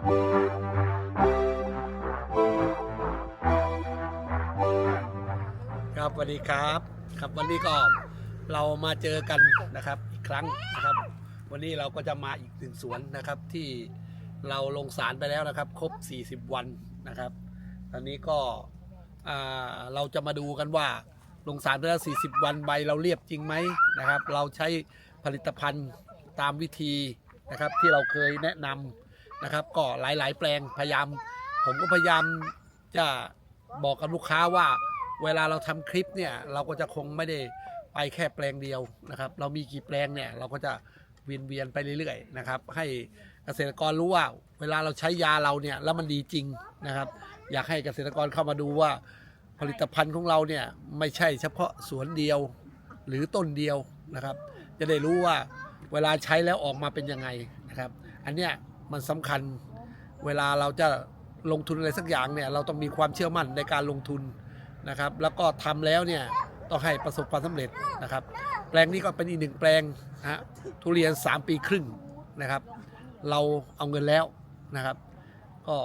ครับสวัสดีครับ ครับวันนี้ก็เรามาเจอกันนะครับอีกครั้งนะครับ วันนี้เราก็จะมาอีกหนึ่งสวนนะครับที่เราลงสารไปแล้วนะครับ ครบ 40 วันนะครับ ตอนนี้ก็เราจะมาดูกันว่าลงสารไปแล้ว 40 วันใบเราเรียบจริงไหมนะครับ เราใช้ผลิตภัณฑ์ตามวิธีนะครับที่เราเคยแนะนำ นะครับ ก็หลายๆ แปลงพยายาม ผมก็พยายามจะบอกกับลูกค้าว่า เวลาเราทำคลิปเนี่ยเราก็จะคงไม่ได้ไปแค่แปลงเดียวนะครับ เรามีกี่แปลงเนี่ยเราก็จะเวียนเวียนไปเรื่อยๆนะครับ ให้เกษตรกรรู้ว่า เวลาเราใช้ยาเราเนี่ยแล้วมันดีจริงนะครับ อยากให้เกษตรกรเข้ามาดูว่า ผลิตภัณฑ์ของเราเนี่ยไม่ใช่เฉพาะสวนเดียวหรือต้นเดียวนะครับ จะได้รู้ว่าเวลาใช้แล้วออกมาเป็นยังไงนะครับ อันเนี้ย มันสำคัญ เวลาเราจะลงทุนอะไรสักอย่างเนี่ยเราต้องมีความเชื่อมั่นในการลงทุนนะครับ แล้วก็ทำแล้วเนี่ยต้องให้ประสบความสำเร็จนะครับ แปลงนี้ก็เป็นอีกหนึ่งแปลงนะฮะทุเรียน 3 ปีครึ่งนะครับ เราเอาเงินแล้วนะครับ ก็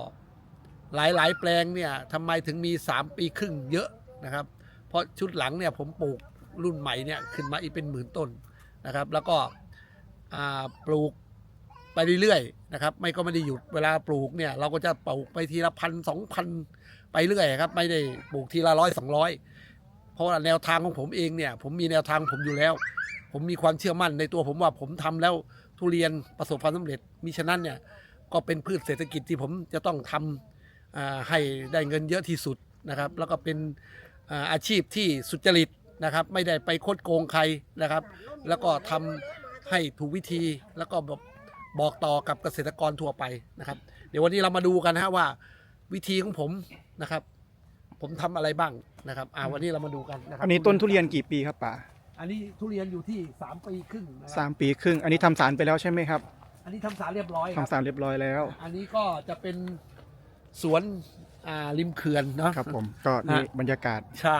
หลายๆ แปลงเนี่ยทำไมถึงมี 3 ปีครึ่งเยอะนะครับ เพราะชุดหลังเนี่ยผมปลูกรุ่นใหม่เนี่ยขึ้นมาอีกเป็นหมื่นต้นนะครับ แล้วก็อ่าปลูก ไปเรื่อยๆนะครับไม่ก็ไม่ได้หยุดเวลาปลูกเนี่ย เราก็จะปลูกไปทีละพันสองพันไปเรื่อยครับ ไม่ได้ปลูกทีละร้อยสองร้อยเพราะว่าแนวทางของผมเองเนี่ย ผมมีแนวทางผมอยู่แล้ว ผมมีความเชื่อมั่นในตัวผมว่าผมทำแล้วทุเรียนประสบความสำเร็จมิฉะนั้นเนี่ยก็เป็นพืชเศรษฐกิจที่ผมจะต้องทำอ่าให้ได้เงินเยอะที่สุดนะครับ แล้วก็เป็นอ่าอาชีพที่สุจริตนะครับ ไม่ได้ไปคดโกงใครนะครับ แล้วก็ทำให้ถูกวิธีแล้วก็แบอก บอกต่อกับเกษตรกรทั่วไปนะครับ เดี๋ยววันนี้เรามาดูกันนะฮะว่า วิธีของผมนะครับ ผมทำอะไรบ้างนะครับอ่าวันนี้เรามาดูกันนะครับอันนี้ต้นทุเรียนกี่ปีครับป่าอันนี้ทุเรียนอยู่ที่ 3 ปีครึ่งนะคสารับมปีครึ่ง อันนี้ทำสารไปแล้วใช่ไหมครับอันนี้ทำสารเรียบร้อยครับทำสารเรียบร้อยแล้วอันนี้ก็จะเป็นสวนอ่าริมเขื่อนเนาะ ครับผมก็นี่ฮะบรรยากาศ ใช่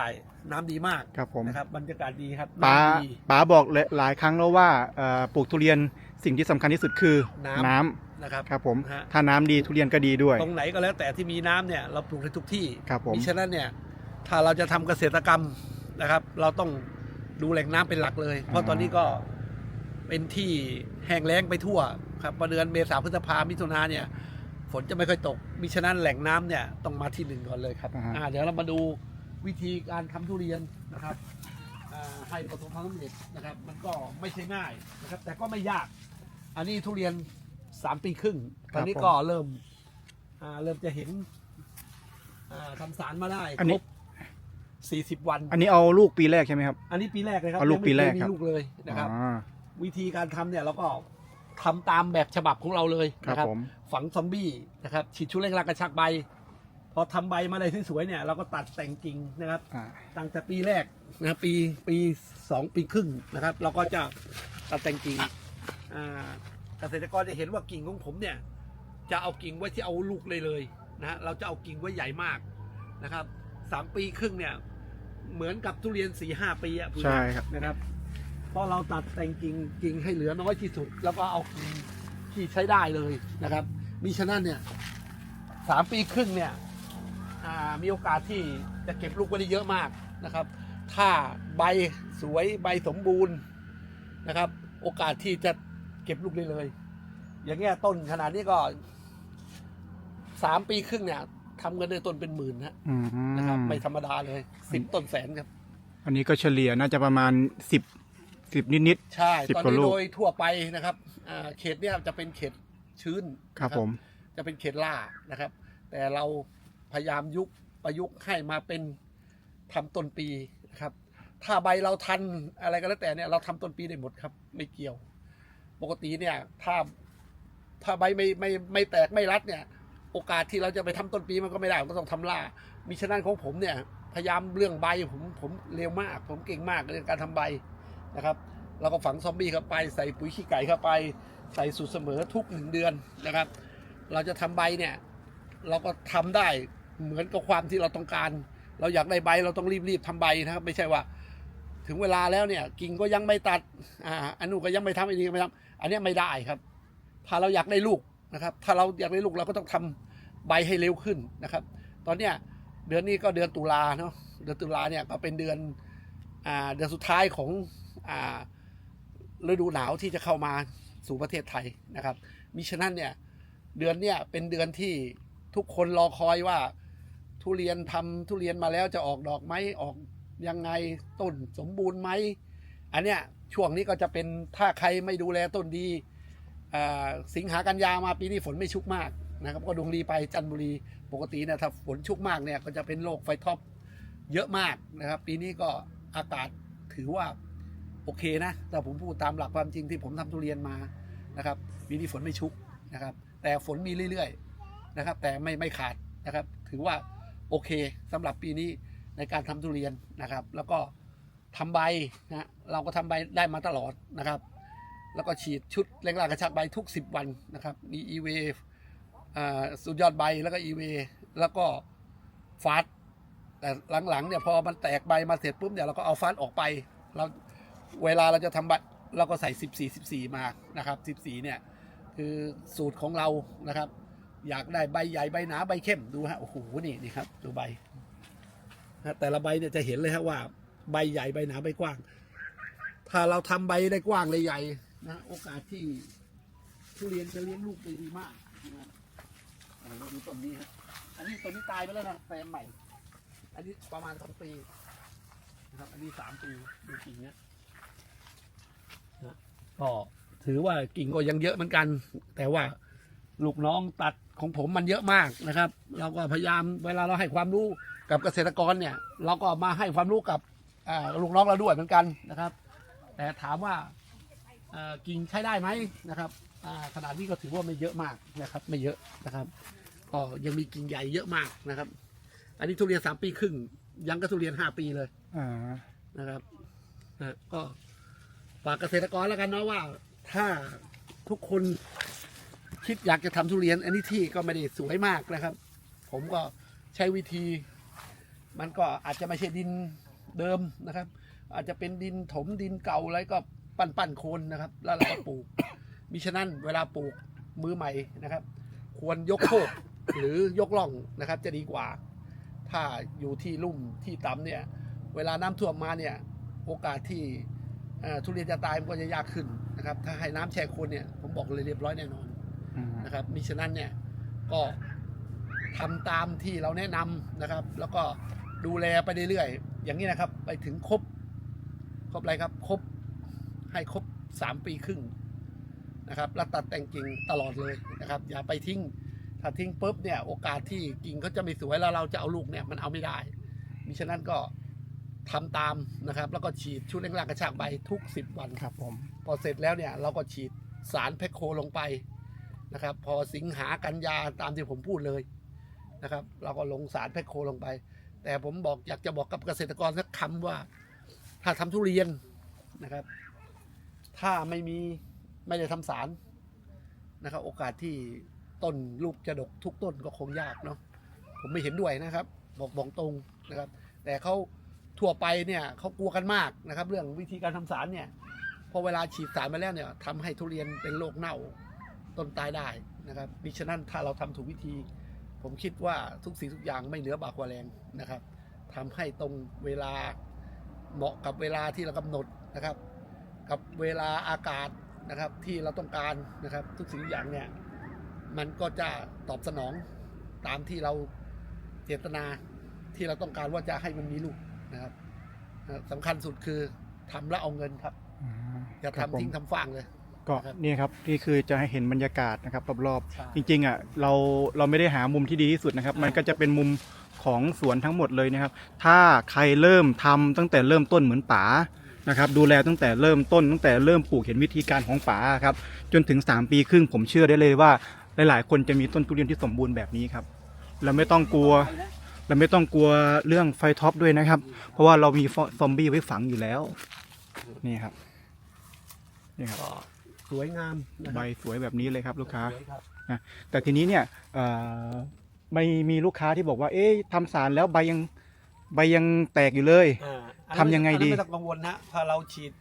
น้ำดีมากครับผมนะครับบรรยากาศดีครับป๋าน้ำดี ป๋าบอกหลายครั้งแล้วว่าเอ่อปลูกทุเรียนสิ่งที่สำคัญที่สุดคือน้ำ น้ำนะครับ ครับผม ฮะ ถ้าน้ำดีทุเรียนก็ดีด้วย ตรงไหนก็แล้วแต่ที่มีน้ำเนี่ยเราปลูกในทุกที่ครับผม มิฉะนั้นเนี่ยถ้าเราจะทำเกษตรกรรมนะครับ เราต้องดูแหล่งน้ำเป็นหลักเลย เพราะตอนนี้ก็เป็นที่แห้งแล้งไปทั่วครับพอเดือนเมษาพฤษภามิถุนาเนี่ย ฝนจะไม่ค่อยตกมิฉะนั้นแหล่งน้ำเนี่ยต้องมาที่หนึ่งก่อนเลยครับอ่าฮะ อ่าเดี๋ยวเรามาดู วิธีการทำทุเรียนนะครับอ่าให้ประสบความสำเร็จนะครับ มันก็ไม่ใช่ง่ายนะครับ แต่ก็ไม่ยาก อันนี้ทุเรียนสามปีครึ่งตอนนี้ก็เริ่มอ่าเริ่มจะเห็นอ่าทำสารมาได้อันครนี้บสี่สิบวัน อันนี้เอาลูกปีแรกใช่ไหมครับ อันนี้ปีแรกเลยครับเอาลูกยังไม่ปีแรกเคยมีครับลูกเลยนะครับอ่าวิธีการทำเนี่ยเราก็ทำตามแบบฉบับของเราเลยครับนะครับผมฝังซอมบี้นะครับฉีดชุดเร่งรากกระชักใบ พอทำใบมาได้สวยๆเนี่ยเราก็ตัดแต่งจริงนะครับอ่า ตั้งแต่ปีแรกนะครับปีปีสองปีครึ่งนะครับ เราก็จะตัดแต่งกิ่งอ่าเกษตรกรจะเห็นว่ากิ่งของผมเนี่ย จะเอากิ่งไว้ที่เอาลูกเลยเลยนะฮะเราจะเอากิ่งไว้ใหญ่มากนะครับสามปีครึ่งเนี่ย เหมือนกับทุเรียนสี่ห้าปีอะใช่ครับ นะครับเพราะเราตัดแต่งกิ่งกิ่งให้เหลือน้อยที่สุด แล้วก็เอากิ่งที่ใช้ได้เลยนะครับมิฉะนั้นเนี่ยสามปีครึ่งเนี่ยอ่า มีโอกาสที่จะเก็บลูกไว้ได้เยอะมากนะครับ ถ้าใบสวยใบสมบูรณ์นะครับ โอกาสที่จะเก็บลูกได้เลย อย่างเงี้ยต้นขนาดนี้ก็สามปีครึ่งเนี่ยทำเงินได้ต้นเป็นหมื่นฮะอืมนะครับไม่ธรรมดาเลยสิบต้นแสนครับ อันนี้ก็เฉลี่ยน่าจะประมาณสิบสิบนิด ใช่ สิบตอนกว่านี้ลูก โดยทั่วไปนะครับอ่าเขตเนี่ยจะเป็นเขตชื้นๆครับนะผม จะเป็นเขตล่านะครับ แต่เรา พยายามยุคประยุกต์ให้มาเป็นทำต้นปีนะครับ ถ้าใบเราทันอะไรก็แล้วแต่เนี่ยเราทำต้นปีได้หมดครับ ไม่เกี่ยว ปกติเนี่ยถ้าถ้าใบไม่ไม่ไม่แตกไม่รัดเนี่ย โอกาสที่เราจะไปทำต้นปีมันก็ไม่ได้ก็ต้องทำล่ามิฉะนั้นของผมเนี่ยพยายามเรื่องใบผมผมเร็วมาก ผมเก่งมากเรื่องการทำใบนะครับเราก็ฝังซอมบี้เข้าไปใส่ปุ๋ยขี้ไก่เข้าไป ใส่สูตรเสมอทุกหนึ่งเดือนนะครับ เราจะทำใบเนี่ย เราก็ทำได้ เหมือนกับความที่เราต้องการ เราอยากได้ใบเราต้องรีบๆทำใบนะครับ ไม่ใช่ว่า ถึงเวลาแล้วเนี่ยกิ่งก็ยังไม่ตัดอ่าอันนู้นก็ยังไม่ทำอันนี้ก็ไม่ทำอันนี้ไม่ได้ครับ ถ้าเราอยากได้ลูกนะครับ ถ้าเราอยากได้ลูกเราก็ต้องทำใบให้เร็วขึ้นนะครับ ตอนเนี้ยเดือนนี้ก็เดือนตุลาเนาะเดือนตุลาเนี่ยก็เป็นเดือนอ่าเดือนสุดท้ายของอ่าฤดูหนาวที่จะเข้ามาสู่ประเทศไทยนะครับมิฉะนั้นเนี่ยเดือนเนี่ยเป็นเดือนที่ทุกคนรอคอยว่า ทุเรียนทำทุเรียนมาแล้วจะออกดอกไหมออกยังไงต้นสมบูรณ์ไหมอันเนี้ยช่วงนี้ก็จะเป็นถ้าใครไม่ดูแลต้นดีสิงหากันยามาปีนี้ฝนไม่ชุกมากนะครับก็ดวงดีไปจันทบุรีปกตินะถ้าฝนชุกมากเนี่ยก็จะเป็นโรคไฟท็อปเยอะมากนะครับ ปีนี้ก็อากาศถือว่าโอเคนะแต่ผมพูดตามหลักความจริงที่ผมทำทุเรียนมานะครับปีนี้ฝนไม่ชุกนะครับ แต่ฝนมีเรื่อยๆนะครับ แต่ไม่ไม่ขาดนะครับ ถือว่า โอเคสำหรับปีนี้ในการทำทุเรียนนะครับ แล้วก็ทำใบนะเราก็ทำใบได้มาตลอดนะครับ แล้วก็ฉีดชุดเร่งรากกระชับใบทุก 10 วันนะครับมี e v อ่าสุดยอดใบแล้วก็ e v แล้วก็ฟาสแต่หลังๆเนี่ยพอมันแตกใบมาเสร็จปุ๊บเนี่ยเราก็เอาฟาสออกไปเราเวลาเราจะทำใบเราก็ใส่ 14 14 มานะครับ 14 เนี่ยคือสูตรของเรานะครับ อยากได้ใบใหญ่ใบหนาใบเข้มดูฮะโอ้โหนี่นี่ครับดูใบแต่ละใบเนี่ยจะเห็นเลยฮะว่า ใบใหญ่ใบหนาใบกว้าง ถ้าเราทำใบได้กว้างเลยใหญ่นะโอกาสที่ทุเรียนจะเลี้ยงลูกได้ดีมากนะเราดูต้นนี้ฮะอันนี้ต้นนี้ตายไปแล้วนะแปลงใหม่ อันนี้ประมาณสองปีนะครับ อันนี้สามปีดูกิ่งเนี้ยนะก็ถือว่ากิ่งก็ยังเยอะเหมือนกัน แต่ว่า ลูกน้องตัดของผมมันเยอะมากนะครับ เราก็พยายามเวลาเราให้ความรู้กับเกษตรกรเนี่ย เราก็มาให้ความรู้กับอ่าลูกน้องเราด้วยเหมือนกันนะครับ แต่ถามว่าเอ่อกิ่งใช้ได้ไหมนะครับอ่าขนาดนี้ก็ถือว่าไม่เยอะมากนะครับ ไม่เยอะนะครับก็ยังมีกิ่งใหญ่เยอะมากนะครับ อันนี้ทุเรียนสามปีครึ่งยังก็ทุเรียนห้าปีเลยอ่านะครับนะก็ฝากเกษตรกรแล้วกันเนาะว่า ถ้าทุกคน คิดอยากจะทำทุเรียน อันนี้ที่ก็ไม่ได้สวยมากนะครับ ผมก็ใช้วิธี มันก็อาจจะไม่ใช่ดินเดิมนะครับ อาจจะเป็นดินถมดินเก่าอะไรก็ปั้นปั้นโคนนะครับ แล้วเราก็ปลูก มิฉะนั้นเวลาปลูกมือใหม่นะครับ ควรยกโคกหรือยกล่องนะครับ จะดีกว่า ถ้าอยู่ที่ลุ่มที่ต่ำเนี่ย เวลาน้ำท่วมมาเนี่ย โอกาสที่ทุเรียนจะตายมันก็จะยากขึ้นนะครับ ถ้าให้น้ำแช่โคนเนี่ย ผมบอกเลยเรียบร้อยแน่นอน นะครับมิฉะนั้นเนี่ยก็ทำตามที่เราแนะนำนะครับ แล้วก็ดูแลไปเรื่อยๆอย่างนี้นะครับ ไปถึงครบครบอะไรครับครบให้ครบสามปีครึ่งนะครับแล้วตัดแต่งกิ่งตลอดเลยนะครับ อย่าไปทิ้งถ้าทิ้งปุ๊บเนี่ยโอกาสที่กิ่งเขาจะไม่สวยแล้วเราจะเอาลูกเนี่ยมันเอาไม่ได้มิฉะนั้นก็ทำตามนะครับ แล้วก็ฉีดชุดเร่งรากกระชากใบทุกสิบวันครับผมพอเสร็จแล้วเนี่ยเราก็ฉีดสารแพคโคลงไป นะครับ พอสิงหากันยาตามที่ผมพูดเลยนะครับ เราก็ลงสารแพคโคลงไป แต่ผมบอกอยากจะบอกกับเกษตรกรสักคำว่า ถ้าทำทุเรียนนะครับ ถ้าไม่มีไม่ได้ทำสารนะครับ โอกาสที่ต้นลูกจะดกทุกต้นก็คงยากเนาะผมไม่เห็นด้วยนะครับ บอกบอกตรงนะครับ แต่เขาทั่วไปเนี่ยเขากลัวกันมากนะครับ เรื่องวิธีการทำสารเนี่ยพอเวลาฉีดสารมาแล้วเนี่ยทำให้ทุเรียนเป็นโรคเน่า ต้นตายได้นะครับมิฉะนั้นถ้าเราทำถูกวิธี ผมคิดว่าทุกสิ่งทุกอย่างไม่เหนือบากกว่าแรงนะครับทำให้ตรงเวลาเหมาะกับเวลาที่เรากำหนดนะครับ กับเวลาอากาศนะครับที่เราต้องการนะครับ ทุกสิ่งทุกอย่างเนี่ยมันก็จะตอบสนองตามที่เราเจตนาที่เราต้องการว่าจะให้มันมีลูกนะครับสำคัญสุดคือทำแล้วเอาเงินครับอย่าทำทิ้งทำฟางเลย ก็ครับนี่ครับนี่คือจะให้เห็นบรรยากาศนะครับรอบใช่ ๆจริงๆอะเราเราไม่ได้หามุมที่ดีที่สุดนะครับ มันก็จะเป็นมุมของสวนทั้งหมดเลยนะครับ ถ้าใครเริ่มทำตั้งแต่เริ่มต้นเหมือนป๋านะครับ ดูแลตั้งแต่เริ่มต้น ตั้งแต่เริ่มปลูกเห็นวิธีการของป๋าครับจนถึง 3 ปีครึ่งผมเชื่อได้เลยว่า หลายๆ คนจะมีต้นทุเรียนที่สมบูรณ์แบบนี้ครับเราไม่ต้องกลัว เราไม่ต้องกลัวเรื่องไฟท็อปด้วยนะครับ เพราะว่าเรามีซอมบี้ไว้ฝังอยู่แล้ว นี่ครับนี่ครับ ก็ สวยงามนะคใบรับสวยแบบนี้เลยครับลูกค้า สวยรับแต่ทีนี้เนี่ยเอ่อไม่มีลูกค้าที่บอกว่า เอ๊ะทำสารแล้วใบยังใบยังแตกอยู่เลย อ่าทำยังไงดี อันนั้นไม่ต้องกังวลนะถ้าเราฉีด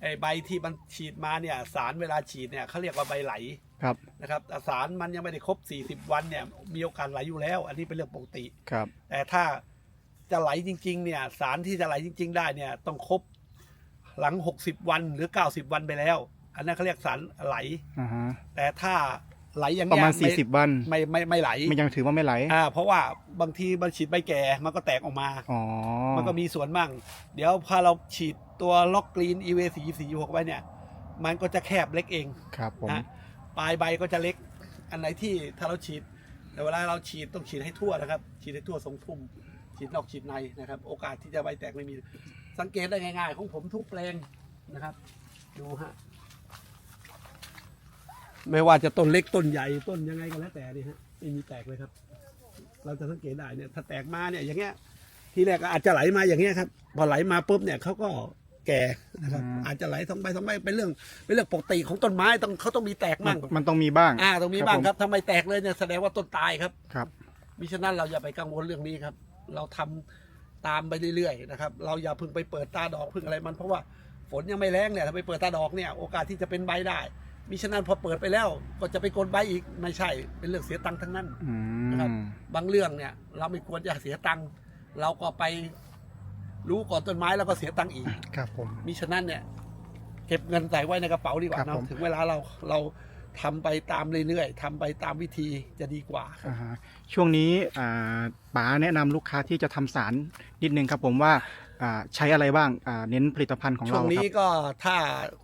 ไอไอ้ใบที่มันฉีดมาเนี่ยสารเวลาฉีดเนี่ยเขาเรียกว่าใบไหลครับ นะครับแต่สารมันยังไม่ได้ครบ 40 วันเนี่ยมีโอกาสไหลอยู่แล้ว อันนี้เป็นเรื่องปกติ ครับ แต่ถ้าจะไหลจริง ๆ เนี่ย สารที่จะไหลจริง ๆ ได้เนี่ยต้องครบหลัง 60 วันหรือ 90 วันไปแล้ว อันนั้นเขาเรียกสารไหล อ่าฮะแต่ถ้าไหลอย่างประเงี้ยมาณไม่40 วัน ไม่ไม่ไม่ไหลมันยังถือว่าไม่ไหล อ่าเพราะว่าบางทีมันฉีดใบแก่มันก็แตกออกมา อ๋อมันก็มีส่วนบ้างเดี๋ยวพอเราฉีดตัวล็อกกรีนอีเวสีสีหกไว้เนี่ย มันก็จะแคบเล็กเองครับผม นะปลายใบก็จะเล็ก อันไหนที่ถ้าเราฉีดแต่เวลาเราฉีดต้องฉีดให้ทั่วนะครับ ฉีดให้ทั่วทรงพุ่มฉีดนอกฉีดในนะครับ โอกาสที่จะใบแตกไม่มี สังเกตได้ง่ายๆ ของผมทุกแปลงนะครับ ดูฮะ ไม่ว่าจะต้นเล็กต้นใหญ่ต้นยังไงก็แล้วแต่นี่ฮะไม่มีแตกเลยครับ เราจะสังเกตได้เนี่ยถ้าแตกมาเนี่ยอย่างเงี้ยทีแรกก็อาจจะไหลมาอย่างเงี้ยครับพอไหลมาปุ๊บเนี่ยเขาก็แก่นะครับอาจจะไหลสองใบสองใบเป็นเรื่องเป็นเรื่องปกติของต้นไม้ต้องเขาต้องมีแตกมันมั่งมันต้องมีบ้าง อ่าตรงนี้บ้างผมครับทำไมแตกเลยเนี่ยแสดงว่าต้นตายครับ ครับ มิฉะนั้นเราอย่าไปกังวลเรื่องนี้ครับ เราทำตามไปเรื่อยๆนะครับ เราอย่าเพึ่งไปเปิดตาดอกเพึ่งอะไรมันเพราะว่าฝนยังไม่แรงเนี่ยถ้าไปเปิดตาดอกเนี่ยโอกาสที่จะเป็นใบได้ มิฉะนั้นพอเปิดไปแล้วก็จะไปกดใบอีกไม่ใช่เป็นเรื่องเสียตังค์ทั้งนั้น อืนะครับมบางเรื่องเนี่ย เราไม่ควรจะเสียตังค์เราก็ไปรู้ก่อนต้นไม้แล้วก็เสียตังค์อีก ครับผม มิฉะนั้นเนี่ย เก็บเงินใส่ไว้ในกระเป๋าดีกว่าครับเนาะผมถึงเวลาเราเราทำไปตามเรื่อยๆทำไปตามวิธีจะดีกว่าครับอ่าฮะช่วงนี้อ่าป๋าแนะนำลูกค้าที่จะทำสารนิดนึงครับผมว่าอ่า ใช้อะไรบ้างอ่าเน้นผลิตภัณฑ์ของช่เราวงคนี้รับก็ถ้า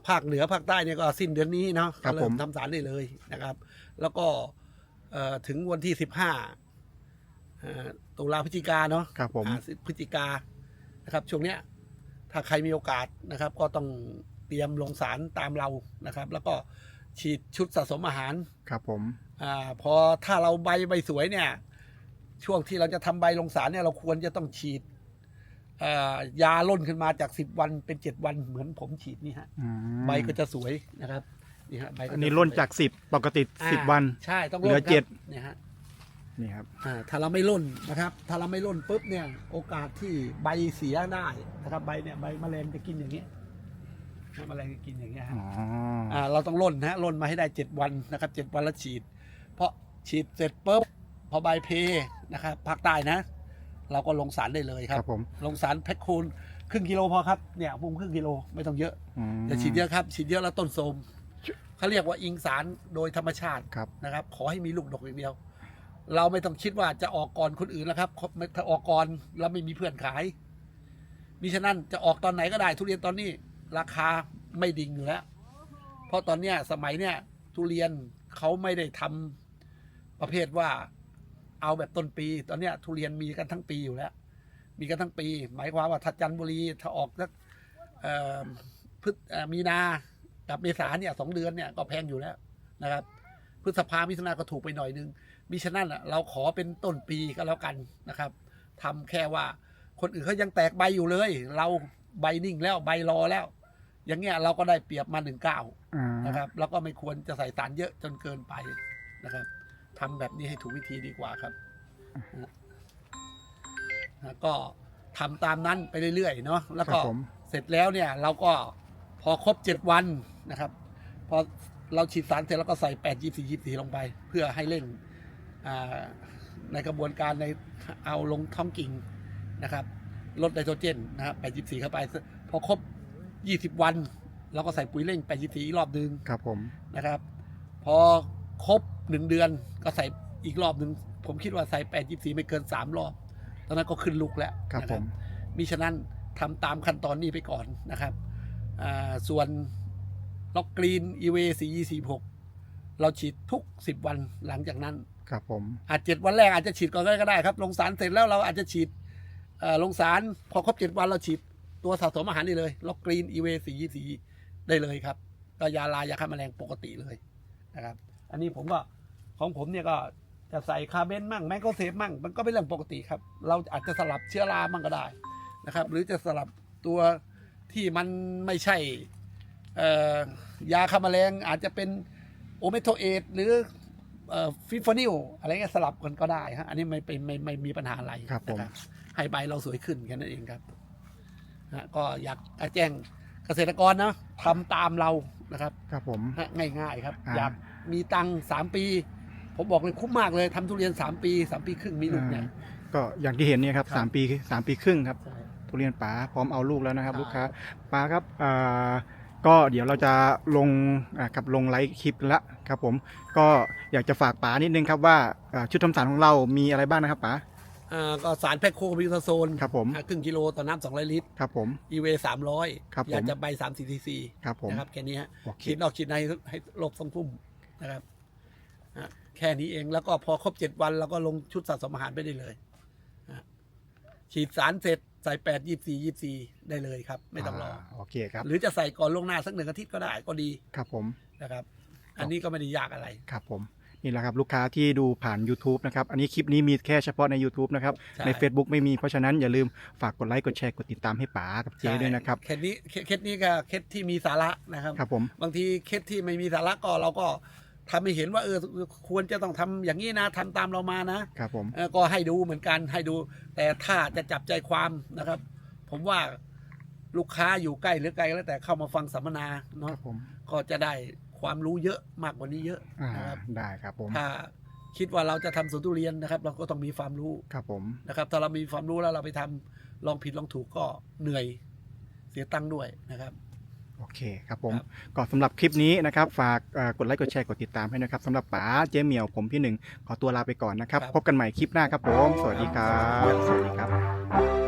ภาคเหนือภาคใต้เนี่ยก็สิ้นเดือนนี้เนาะครับก็เริ่ผมมทำสารได้เลยนะครับ แล้วก็เอ่อถึงวันที่สิบห้าตุลาพฤศจิกาเนาะครับผมอ่าพฤศจิกานะครับ ช่วงเนี้ยถ้าใครมีโอกาสนะครับ ก็ต้องเตรียมลงสารตามเรานะครับ แล้วก็ฉีดชุดสะสมอาหารครับผมอาพอถ้าเราใบใบสวยเนี่ย ช่วงที่เราจะทำใบลงสารเนี่ยเราควรจะต้องฉีดเอ่อ ยาล่นขึ้นมาจากสิบวันเป็นเจ็ดวันเหมือนผมฉีดนี่ฮะอืมใบก็จะสวยนะครับนี่ฮะใบก็อัจะนนี้ล่นจากสิบปกติอ่าสิบวัน ใช่ต้องเหลือล่นครับเจ็ด เนี่ยฮะนี่ครับ อ่าถ้าเราไม่ล่นนะครับ ถ้าเราไม่ล่นปุ๊บเนี่ย โอกาสที่ใบเสียได้นะครับใบเนี่ยใบแมลงจะกินอย่างเงี้ยแมลงจะกินอย่างเงี้ยฮะ อ๋ออ่าเราต้องล่นนะฮะล่นมาให้ได้เจ็ดวันนะครับเจ็ดวันแล้วฉีด เพราะฉีดเสร็จปุ๊บพอใบเพนะครับภาคใต้นะ เราก็ลงสารได้เลยคครัรับบผมลงสารแพ็คคูณครึ่งกิโลพอครับเนี่ยมุมครึ่งกิโลไม่ต้องเยอะอืม อย่าฉีดเยอะครับฉีดเยอะแล้วต้นโทรมเขาเรียกว่าอิงสารโดยธรรมชาติครับ นะครับ ขอให้มีลูกดกอย่างเดียว เราไม่ต้องคิดว่าจะออกก่อนคนอื่นแล้วครับถ้าออกก่อนแล้วไม่มีเพื่อนขายมิฉะนั้นจะออกตอนไหนก็ได้ ทุเรียนตอนนี้ ราคาไม่ดิ่งอยู่แล้ว เพราะตอนเนี้ยสมัยเนี้ยทุเรียนเขาไม่ได้ทำประเภทว่า เอาแบบต้นปี ตอนเนี้ยทุเรียนมีกันทั้งปีอยู่แล้ว มีกันทั้งปี หมายความว่าถ้าจันทบุรีถ้าออกสักพฤษมีนากับเมษาเนี่ยสองเดือนเนี่ยก็แพงอยู่แล้วนะครับ พฤษภามิถุนาก็ถูกไปหน่อยนึงมิฉะนั้นเราขอเป็นต้นปีก็แล้วกันนะครับทำแค่ว่าคนอื่นเขายังแตกใบอยู่เลย เราใบนิ่งแล้วใบรอแล้ว อย่างเงี้ยเราก็ได้เปรียบมาหนึ่งเก้าอ่านะครับ แล้วก็ไม่ควรจะใส่สารเยอะจนเกินไปนะครับ ทำแบบนี้ให้ถูกวิธีดีกว่าครับนะก็ทำตามนั้นไปเรื่อยๆเนาะแล้วครัก็บผม เสร็จแล้วเนี่ย เราก็พอครบเจ็ดวันนะครับ พอเราฉีดสารเสร็จแล้วก็ใส่แปดยี่สี่ยี่สี่ลงไป เพื่อให้เร่งอ่าในกระบวนการในเอาลงท้องกิ่งนะครับลดไนโตรเจนนะครับแปดยี่สี่เข้าไป พอครบยี่สิบวัน เราก็ใส่ปุ๋ยเร่งแปดยี่สี่อีกรอบนึง ครับผมนะครับ พอครบ หนึ่งเดือนก็ใส่อีกรอบหนึ่งผมคิดว่าใส่แปดยี่สี่ไม่เกินสามรอบ ตอนนั้นก็ขึ้นลูกแล้วครับนะผมมิฉะนั้นทำตามขั้นตอนนี้ไปก่อนนะครับอ่าส่วนล็อกกรีนอีเวสี่ยี่สี่หกเราฉีดทุกสิบวันหลังจากนั้น ครับผมอาจเจ็ดวันแรกอาจจะฉีดก่อนก็ได้ครับ ลงสารเสร็จแล้วเราอาจจะฉีดเอ่อลงสารพอครบเจ็ดวันเราฉีดตัวสะสมอาหารได้เลยล็อกกรีนอีเวสี่ยี่สี่ได้เลยครับ ก็ยาลายยาฆ่าแมลงปกติเลยนะครับ อันนี้ผมก็ ของผมเนี่ยก็จะใส่คาร์เบนมั่งแมงโกเซฟมั่งมันก็เป็นเรื่องปกติครับ เราอาจจะสลับเชื้อรามั่งก็ได้นะครับ หรือจะสลับตัวที่มันไม่ใช่เอ่อยาฆ่าแมลงอาจจะเป็นโอเมโทเอทหรือฟิฟอนิลอะไรเงี้ยสลับกันก็ได้ฮะอันนี้ไม่เป็นไม่ไม่ไม่มีปัญหาอะไรครับผมนะให้ใบเราสวยขึ้นแค่นั้นเองครับนะก็อยากจะแจ้งเกเกษตรกรนะทำตามเรานะครับ ครับผมฮะง่ายๆครับอ่าอยากมีตังค์สามปี ผมบอกเลยคุ้มมากเลยทำทุเรียนสามปีสามปีครึ่งมีลูกเนี่ยอ่าก็อย่างที่เห็นเนี่ยครับครับ สามปีสามปีครึ่งครับ ใช่ ทุเรียนป๋าพร้อมเอาลูกแล้วนะครับครับ ลูกค้าป๋าครับอ่าก็เดี๋ยวเราจะลงอ่ากับลงไลฟ์คลิปละครับผมก็อยากจะฝากป๋านิดนึงครับว่าอ่าชุดทำสารของเรามีอะไรบ้างนะครับป๋าอ่าก็สารแพคโคบิวทาโซนครับผมอ่าครึ่งกิโลต่อน้ำสองร้อยลิตรครับผม อีเวสามร้อยครับผม อยากจะใบสามสี่ซีซีครับผมนะครับแค่นี้ฮะโอเค ฉีดนอกฉีดในให้โรคทรงพุ่มนะครับอะ แค่นี้เองแล้วก็พอครบเจ็ดวันเราก็ลงชุดสะสมอาหารไปได้เลยอะฉีดสารเสร็จใส่แปดยี่สี่ยี่สี่ได้เลยครับ ไม่ต้องรอาโอเคครับ หรือจะใส่ก่อนล่วงหน้าสักหนึ่งอาทิตย์ก็ได้ก็ดีครับผมนะครับ อันนี้ก็ไม่ได้ยากอะไรครับผมนี่แหละครับลูกค้าที่ดูผ่าน YouTube นะครับ อันนี้คลิปนี้มีแค่เฉพาะใน YouTube นะครับใช่ใน Facebook ไม่มีเพราะฉะนั้นอย่าลืมฝากกดไลค์กดแชร์กดติดตามให้ป๋ากับเจด้วยนะครับเคสนี้เคเคสนี้ก็เคสที่มีสาระนะครับครับผมบางทีเคสที่ไม่มีสาระก็เราก็ ทำให้เห็นว่าเออควรจะต้องทำอย่างนี้นะทำตามเรามานะครับผมเอ่อก็ให้ดูเหมือนกันให้ดู แต่ถ้าจะจับใจความนะครับ ผมว่าลูกค้าอยู่ใกล้หรือไกลแล้วแต่เข้ามาฟังสัมมนาคเนาะรับผมก็จะได้ความรู้เยอะมากกว่านี้เยอะอ่านะครับได้ครับผมถ้าคิดว่าเราจะทำสวนทุเรียนนะครับ เราก็ต้องมีความรู้ครับผมนะครับถ้าเรามีความรู้แล้วเราไปทำลองผิดลองถูกก็เหนื่อยเสียตังค์ด้วยนะครับโอ เคครับผมครับก็สำหรับคลิปนี้นะครับ ฝากเอ่อกดไลค์กดแชร์กดติดตามให้นะครับสำหรับป๋าเจ๊เหมียวผมพี่หนึ่งขอตัวลาไปก่อนนะครับครับพบกันใหม่คลิปหน้าครับผม สวัสดีครับ สวัสดีครับ